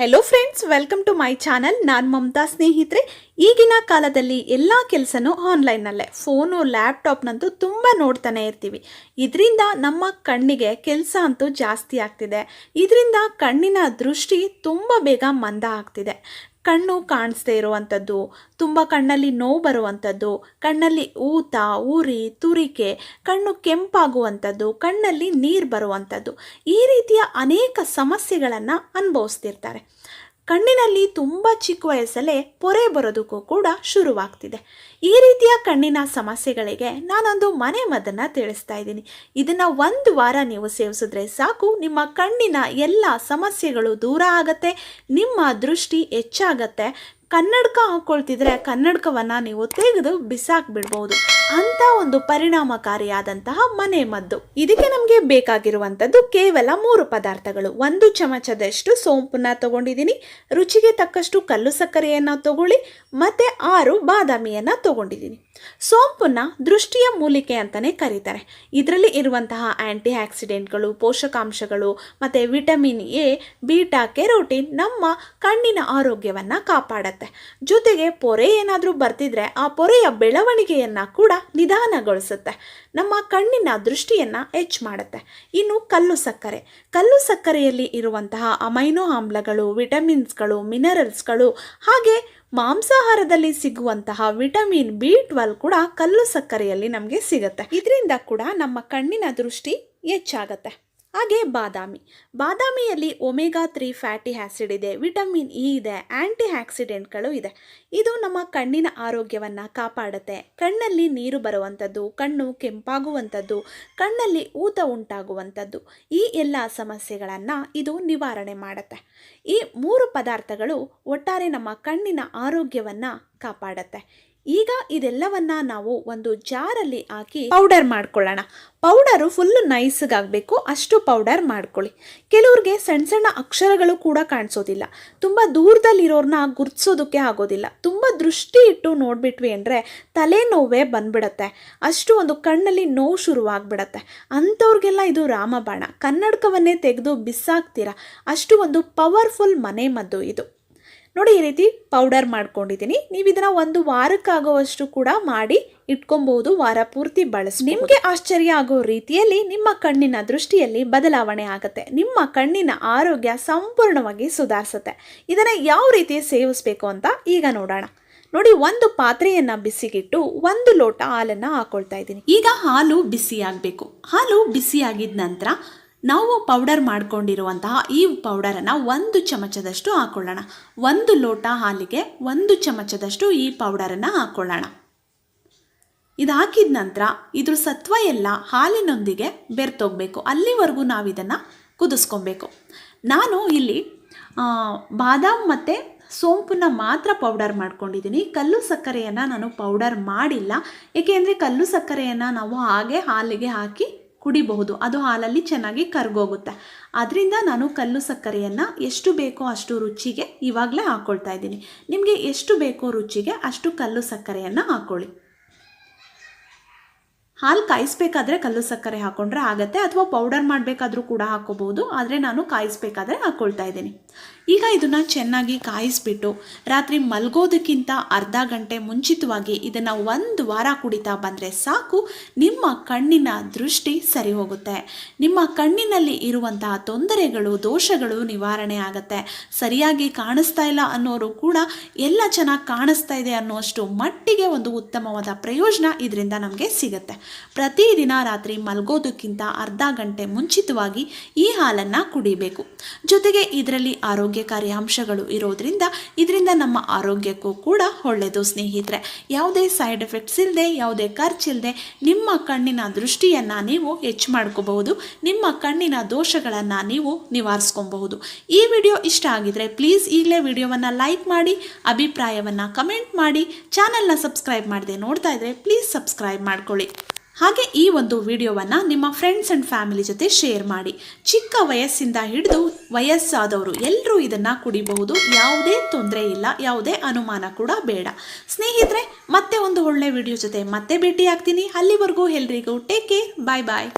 Hello friends welcome to my channel ನಾನು ಮಮತಾ ಸ್ನೇಹಿತರೆ. ಈಗಿನ ಕಾಲದಲ್ಲಿ ಎಲ್ಲ ಕೆಲಸನೂ ಆನ್ಲೈನಲ್ಲೇ ಫೋನು ಲ್ಯಾಪ್ಟಾಪ್ನಂತೂ ತುಂಬ ನೋಡ್ತಾನೆ ಇರ್ತೀವಿ. ಇದರಿಂದ ನಮ್ಮ ಕಣ್ಣಿಗೆ ಕೆಲಸ ಅಂತೂ ಜಾಸ್ತಿ ಆಗ್ತಿದೆ. ಇದರಿಂದ ಕಣ್ಣಿನ ದೃಷ್ಟಿ ತುಂಬ ಬೇಗ ಮಂದ ಆಗ್ತಿದೆ. ಕಣ್ಣು ಕಾಣಿಸ್ದೇ ಇರುವಂಥದ್ದು, ತುಂಬ ಕಣ್ಣಲ್ಲಿ ನೋವು ಬರುವಂಥದ್ದು, ಕಣ್ಣಲ್ಲಿ ಊತ, ಉರಿ, ತುರಿಕೆ, ಕಣ್ಣು ಕೆಂಪಾಗುವಂಥದ್ದು, ಕಣ್ಣಲ್ಲಿ ನೀರು ಬರುವಂಥದ್ದು ಈ ರೀತಿಯ ಅನೇಕ ಸಮಸ್ಯೆಗಳನ್ನು ಅನುಭವಿಸ್ತಿರ್ತಾರೆ. ಕಣ್ಣಿನಲ್ಲಿ ತುಂಬ ಚಿಕ್ಕ ವಯಸ್ಸಲ್ಲೇ ಪೊರೆ ಬರೋದಕ್ಕೂ ಕೂಡ ಶುರುವಾಗ್ತಿದೆ. ಈ ರೀತಿಯ ಕಣ್ಣಿನ ಸಮಸ್ಯೆಗಳಿಗೆ ನಾನೊಂದು ಮನೆ ಮದ್ದನ್ನು ತಿಳಿಸ್ತಾ ಇದ್ದೀನಿ. ಇದನ್ನು ಒಂದು ವಾರ ನೀವು ಸೇವಿಸಿದ್ರೆ ಸಾಕು, ನಿಮ್ಮ ಕಣ್ಣಿನ ಎಲ್ಲ ಸಮಸ್ಯೆಗಳು ದೂರ ಆಗತ್ತೆ, ನಿಮ್ಮ ದೃಷ್ಟಿ ಹೆಚ್ಚಾಗತ್ತೆ. ಕನ್ನಡಕ ಹಾಕ್ಕೊಳ್ತಿದ್ರೆ ಕನ್ನಡಕವನ್ನು ನೀವು ತೆಗೆದು ಬಿಸಾಕ್ಬಿಡ್ಬೋದು. ಅಂತ ಒಂದು ಪರಿಣಾಮಕಾರಿಯಾದಂತಹ ಮನೆ ಮದ್ದು. ಇದಕ್ಕೆ ನಮಗೆ ಬೇಕಾಗಿರುವಂಥದ್ದು ಕೇವಲ ಮೂರು ಪದಾರ್ಥಗಳು. ಒಂದು ಚಮಚದಷ್ಟು ಸೋಂಪನ್ನ ತಗೊಂಡಿದ್ದೀನಿ. ರುಚಿಗೆ ತಕ್ಕಷ್ಟು ಕಲ್ಲು ಸಕ್ಕರೆಯನ್ನು ತಗೊಳ್ಳಿ. ಮತ್ತು ಆರು ಬಾದಾಮಿಯನ್ನು ತಗೊಂಡಿದ್ದೀನಿ. ಸೋಂಪನ್ನ ದೃಷ್ಟಿಯ ಮೂಲಿಕೆ ಅಂತಲೇ ಕರೀತಾರೆ. ಇದರಲ್ಲಿ ಇರುವಂತಹ ಆ್ಯಂಟಿ ಆಕ್ಸಿಡೆಂಟ್ಗಳು ಪೋಷಕಾಂಶಗಳು, ಮತ್ತು ವಿಟಮಿನ್ ಎ, ಬೀಟಾ, ಕೆರೋಟಿನ್ ನಮ್ಮ ಕಣ್ಣಿನ ಆರೋಗ್ಯವನ್ನು ಕಾಪಾಡತ್ತೆ. ಜೊತೆಗೆ ಪೊರೆ ಏನಾದರೂ ಬರ್ತಿದ್ರೆ ಆ ಪೊರೆಯ ಬೆಳವಣಿಗೆಯನ್ನು ಕೂಡ ನಿಧಾನಗೊಳಿಸುತ್ತೆ. ನಮ್ಮ ಕಣ್ಣಿನ ದೃಷ್ಟಿಯನ್ನು ಹೆಚ್ಚು ಮಾಡುತ್ತೆ. ಇನ್ನು ಕಲ್ಲು ಸಕ್ಕರೆ. ಕಲ್ಲು ಸಕ್ಕರೆಯಲ್ಲಿ ಇರುವಂತಹ ಅಮೈನೋ ಆಮ್ಲಗಳು, ವಿಟಮಿನ್ಸ್ಗಳು, ಮಿನರಲ್ಸ್ಗಳು, ಹಾಗೆ ಮಾಂಸಾಹಾರದಲ್ಲಿ ಸಿಗುವಂತಹ ವಿಟಮಿನ್ ಬಿ ಟ್ವೆಲ್ ಕೂಡ ಕಲ್ಲು ಸಕ್ಕರೆಯಲ್ಲಿ ನಮಗೆ ಸಿಗುತ್ತೆ. ಇದರಿಂದ ಕೂಡ ನಮ್ಮ ಕಣ್ಣಿನ ದೃಷ್ಟಿ ಹೆಚ್ಚಾಗತ್ತೆ ಹಾಗೆ ಬಾದಾಮಿ. ಬಾದಾಮಿಯಲ್ಲಿ ಒಮೆಗಾ ತ್ರೀ ಫ್ಯಾಟಿ ಆ್ಯಸಿಡ್ ಇದೆ, ವಿಟಮಿನ್ ಇ ಇದೆ ಆ್ಯಂಟಿ ಆಕ್ಸಿಡೆಂಟ್ಗಳು ಇದೆ. ಇದು ನಮ್ಮ ಕಣ್ಣಿನ ಆರೋಗ್ಯವನ್ನು ಕಾಪಾಡುತ್ತೆ. ಕಣ್ಣಲ್ಲಿ ನೀರು ಬರುವಂಥದ್ದು, ಕಣ್ಣು ಕೆಂಪಾಗುವಂಥದ್ದು, ಕಣ್ಣಲ್ಲಿ ಊತ ಉಂಟಾಗುವಂಥದ್ದು, ಈ ಎಲ್ಲ ಸಮಸ್ಯೆಗಳನ್ನು ಇದು ನಿವಾರಣೆ ಮಾಡುತ್ತೆ. ಈ ಮೂರು ಪದಾರ್ಥಗಳು ಒಟ್ಟಾರೆ ನಮ್ಮ ಕಣ್ಣಿನ ಆರೋಗ್ಯವನ್ನು ಕಾಪಾಡುತ್ತೆ. ಈಗ ಇದೆಲ್ಲವನ್ನ ನಾವು ಒಂದು ಜಾರಲ್ಲಿ ಹಾಕಿ ಪೌಡರ್ ಮಾಡ್ಕೊಳ್ಳೋಣ. ಪೌಡರು ಫುಲ್ ನೈಸ್ಗಾಗಬೇಕು. ಅಷ್ಟು ಪೌಡರ್ ಮಾಡ್ಕೊಳ್ಳಿ. ಕೆಲವ್ರಿಗೆ ಸಣ್ಣ ಸಣ್ಣ ಅಕ್ಷರಗಳು ಕೂಡ ಕಾಣಿಸೋದಿಲ್ಲ. ತುಂಬ ದೂರದಲ್ಲಿರೋರನ್ನ ಗುರ್ತಿಸೋದಕ್ಕೆ ಆಗೋದಿಲ್ಲ. ತುಂಬ ದೃಷ್ಟಿ ಇಟ್ಟು ನೋಡಿಬಿಟ್ವಿ ಅಂದರೆ ತಲೆನೋವೇ ಬಂದ್ಬಿಡತ್ತೆ. ಅಷ್ಟು ಒಂದು ಕಣ್ಣಲ್ಲಿ ನೋವು ಶುರುವಾಗ್ಬಿಡತ್ತೆ. ಅಂಥವ್ರಿಗೆಲ್ಲ ಇದು ರಾಮಬಾಣ. ಕನ್ನಡಕವನ್ನೇ ತೆಗೆದು ಬಿಸಾಕ್ತೀರಾ? ಅಷ್ಟು ಒಂದು ಪವರ್ಫುಲ್ ಮನೆ ಮದ್ದು ಇದು. ನೋಡಿ ಈ ರೀತಿ ಪೌಡರ್ ಮಾಡ್ಕೊಂಡಿದ್ದೀನಿ. ನೀವು ಇದನ್ನು ಒಂದು ವಾರಕ್ಕಾಗುವಷ್ಟು ಕೂಡ ಮಾಡಿ ಇಟ್ಕೊಬಹುದು ವಾರ ಪೂರ್ತಿ ಬಳಸಿ ನಿಮಗೆ ಆಶ್ಚರ್ಯ ಆಗೋ ರೀತಿಯಲ್ಲಿ ನಿಮ್ಮ ಕಣ್ಣಿನ ದೃಷ್ಟಿಯಲ್ಲಿ ಬದಲಾವಣೆ ಆಗುತ್ತೆ. ನಿಮ್ಮ ಕಣ್ಣಿನ ಆರೋಗ್ಯ ಸಂಪೂರ್ಣವಾಗಿ ಸುಧಾರಿಸುತ್ತೆ. ಇದನ್ನು ಯಾವ ರೀತಿ ಸೇವಿಸಬೇಕು ಅಂತ ಈಗ ನೋಡೋಣ. ನೋಡಿ, ಒಂದು ಪಾತ್ರೆಯನ್ನು ಬಿಸಿಗಿಟ್ಟು ಒಂದು ಲೋಟ ಹಾಲನ್ನು ಹಾಕೊಳ್ತಾ ಇದ್ದೀನಿ. ಈಗ ಹಾಲು ಬಿಸಿ ಆಗಬೇಕು ಹಾಲು ಬಿಸಿಯಾಗಿದ ನಂತರ ನಾವು ಪೌಡರ್ ಮಾಡ್ಕೊಂಡಿರುವಂತಹ ಈ ಪೌಡರನ್ನು ಒಂದು ಚಮಚದಷ್ಟು ಹಾಕೊಳ್ಳೋಣ. ಒಂದು ಲೋಟ ಹಾಲಿಗೆ ಒಂದು ಚಮಚದಷ್ಟು ಈ ಪೌಡರನ್ನು ಹಾಕೊಳ್ಳೋಣ. ಇದು ಹಾಕಿದ ನಂತರ ಇದ್ರ ಸತ್ವ ಎಲ್ಲ ಹಾಲಿನೊಂದಿಗೆ ಬೆರ್ತೋಗ್ಬೇಕು ಅಲ್ಲಿವರೆಗೂ ನಾವು ಇದನ್ನು ಕುದಿಸ್ಕೊಬೇಕು. ನಾನು ಇಲ್ಲಿ ಬಾದಾಮ್ ಮತ್ತು ಸೋಂಪನ್ನ ಮಾತ್ರ ಪೌಡರ್ ಮಾಡ್ಕೊಂಡಿದ್ದೀನಿ ಕಲ್ಲು ಸಕ್ಕರೆಯನ್ನು ನಾನು ಪೌಡರ್ ಮಾಡಿಲ್ಲ. ಏಕೆಂದರೆ ಕಲ್ಲು ಸಕ್ಕರೆಯನ್ನು ನಾವು ಹಾಗೆ ಹಾಲಿಗೆ ಹಾಕಿ ಕುಡಿಬಹುದು. ಅದು ಹಾಲಲ್ಲಿ ಚೆನ್ನಾಗಿ ಕರ್ಗೋಗುತ್ತೆ. ಅದರಿಂದ ನಾನು ಕಲ್ಲು ಸಕ್ಕರೆಯನ್ನು ಎಷ್ಟು ಬೇಕೋ ಅಷ್ಟು ರುಚಿಗೆ ಇವಾಗಲೇ ಹಾಕ್ಕೊಳ್ತಾ ಇದ್ದೀನಿ. ನಿಮಗೆ ಎಷ್ಟು ಬೇಕೋ ರುಚಿಗೆ ಅಷ್ಟು ಕಲ್ಲು ಸಕ್ಕರೆಯನ್ನು ಹಾಕ್ಕೊಳ್ಳಿ ಹಾಲು ಕಾಯಿಸ್ಬೇಕಾದ್ರೆ ಕಲ್ಲು ಸಕ್ಕರೆ ಹಾಕೊಂಡ್ರೆ ಆಗುತ್ತೆ ಅಥವಾ ಪೌಡರ್ ಮಾಡಬೇಕಾದ್ರೂ ಕೂಡ ಹಾಕೋಬಹುದು, ಆದರೆ ನಾನು ಕಾಯಿಸ್ಬೇಕಾದ್ರೆ ಹಾಕ್ಕೊಳ್ತಾ ಇದ್ದೀನಿ. ಈಗ ಇದನ್ನು ಚೆನ್ನಾಗಿ ಕಾಯಿಸ್ಬಿಟ್ಟು ರಾತ್ರಿ ಮಲಗೋದಕ್ಕಿಂತ ಅರ್ಧ ಗಂಟೆ ಮುಂಚಿತವಾಗಿ ಇದನ್ನು ಒಂದು ವಾರ ಕುಡಿತಾ ಬಂದರೆ ಸಾಕು, ನಿಮ್ಮ ಕಣ್ಣಿನ ದೃಷ್ಟಿ ಸರಿ ಹೋಗುತ್ತೆ. ನಿಮ್ಮ ಕಣ್ಣಿನಲ್ಲಿ ಇರುವಂತಹ ತೊಂದರೆಗಳು, ದೋಷಗಳು ನಿವಾರಣೆ ಆಗುತ್ತೆ. ಸರಿಯಾಗಿ ಕಾಣಿಸ್ತಾ ಇಲ್ಲ ಅನ್ನೋರು ಕೂಡ ಎಲ್ಲ ಚೆನ್ನಾಗಿ ಕಾಣಿಸ್ತಾ ಇದೆ ಅನ್ನೋಷ್ಟು ಮಟ್ಟಿಗೆ ಒಂದು ಉತ್ತಮವಾದ ಪ್ರಯೋಜನ ಇದರಿಂದ ನಮಗೆ ಸಿಗುತ್ತೆ. ಪ್ರತಿದಿನ ರಾತ್ರಿ ಮಲಗೋದಕ್ಕಿಂತ ಅರ್ಧ ಗಂಟೆ ಮುಂಚಿತವಾಗಿ ಈ ಹಾಲನ್ನು ಕುಡಿಬೇಕು. ಜೊತೆಗೆ ಇದರಲ್ಲಿ ಆರೋಗ್ಯಕಾರಿ ಅಂಶಗಳು ಇರೋದ್ರಿಂದ ಇದರಿಂದ ನಮ್ಮ ಆರೋಗ್ಯಕ್ಕೂ ಕೂಡ ಒಳ್ಳೆಯದು ಸ್ನೇಹಿತರೆ. ಯಾವುದೇ ಸೈಡ್ ಎಫೆಕ್ಟ್ಸ್ ಇಲ್ಲದೆ ಯಾವುದೇ ಖರ್ಚಿಲ್ಲದೆ ನಿಮ್ಮ ಕಣ್ಣಿನ ದೃಷ್ಟಿಯನ್ನು ನೀವು ಹೆಚ್ಚು ಮಾಡ್ಕೋಬಹುದು. ನಿಮ್ಮ ಕಣ್ಣಿನ ದೋಷಗಳನ್ನು ನೀವು ನಿವಾರಿಸ್ಕೊಬಹುದು. ಈ ವಿಡಿಯೋ ಇಷ್ಟ ಆಗಿದ್ರೆ ಪ್ಲೀಸ್ ಈಗಲೇ ವಿಡಿಯೋವನ್ನು ಲೈಕ್ ಮಾಡಿ, ಅಭಿಪ್ರಾಯವನ್ನು ಕಮೆಂಟ್ ಮಾಡಿ. ಚಾನಲ್ನ ಸಬ್ಸ್ಕ್ರೈಬ್ ಮಾಡದೆ ನೋಡ್ತಾ ಇದ್ರೆ ಪ್ಲೀಸ್ ಸಬ್ಸ್ಕ್ರೈಬ್ ಮಾಡ್ಕೊಳ್ಳಿ. ಹಾಗೆ ಈ ಒಂದು ವಿಡಿಯೋವನ್ನು ನಿಮ್ಮ ಫ್ರೆಂಡ್ಸ್ ಆ್ಯಂಡ್ ಫ್ಯಾಮಿಲಿ ಜೊತೆ ಶೇರ್ ಮಾಡಿ. ಚಿಕ್ಕ ವಯಸ್ಸಿಂದ ಹಿಡಿದು ವಯಸ್ಸಾದವರು ಎಲ್ಲರೂ ಇದನ್ನು ಕುಡಿಬಹುದು. ಯಾವುದೇ ತೊಂದರೆ ಇಲ್ಲ, ಯಾವುದೇ ಅನುಮಾನ ಕೂಡ ಬೇಡ. ಸ್ನೇಹಿತರೆ, ಮತ್ತೆ ಒಂದು ಒಳ್ಳೆ ವಿಡಿಯೋ ಜೊತೆ ಮತ್ತೆ ಭೇಟಿಯಾಗ್ತೀನಿ. ಅಲ್ಲಿವರೆಗೂ ಎಲ್ರಿಗೂ ಟೇಕ್ ಕೇರ್ ಬಾಯ್ ಬಾಯ್